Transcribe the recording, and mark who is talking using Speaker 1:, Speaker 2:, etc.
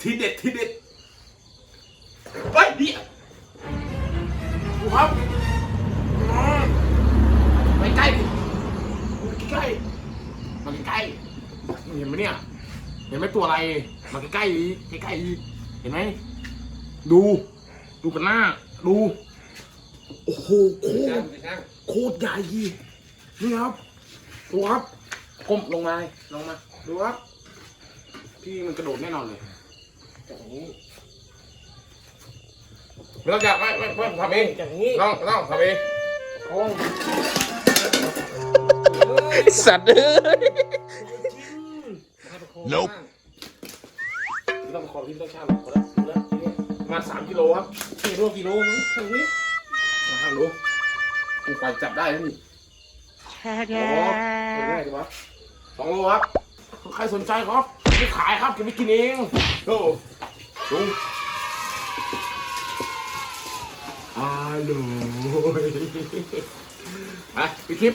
Speaker 1: ทีเด็ดทีเด็ดเฮ้ยนี่ดูครับไปใกล้ดิใกล้ๆมาใกล้ๆเห็นไหมเนี่ย เห็นไหมตัวอะไร มาใกล้ๆอีกใกล้ๆอีกเห็นไหม ดู ดูกันหน้า ดู โอ้โห โคตร โคตรใหญ่ นี่ครับ ดูครับก้มลงมา ลงมา ดูครับ พี่มันกระโดดแน่นอนเลยอย่างนี้ไม่ต้องจับไม่ไม่ไม่ผมทำเอง
Speaker 2: อย่างนี้
Speaker 1: น้องน้องทำเอง
Speaker 2: โอ้ย
Speaker 3: สัตว์เอ้ย
Speaker 1: Nope ไม่ต้องขอพี่ไม่ต้องช่างหรอกขอแล้วดูแล้วทีนี้ประมาณสามกิโลครับ
Speaker 2: กี่โลกี่โลไหมตรงนี้
Speaker 1: มาห้าโลกูไปจับได้แล้วนี่อ๋อเห็นไหมดีวะสองโลครับ ใครสนใจครับไม่ขายครับเก็บไปกินเองโอ้ดูฮัลโหลไปปิดคลิป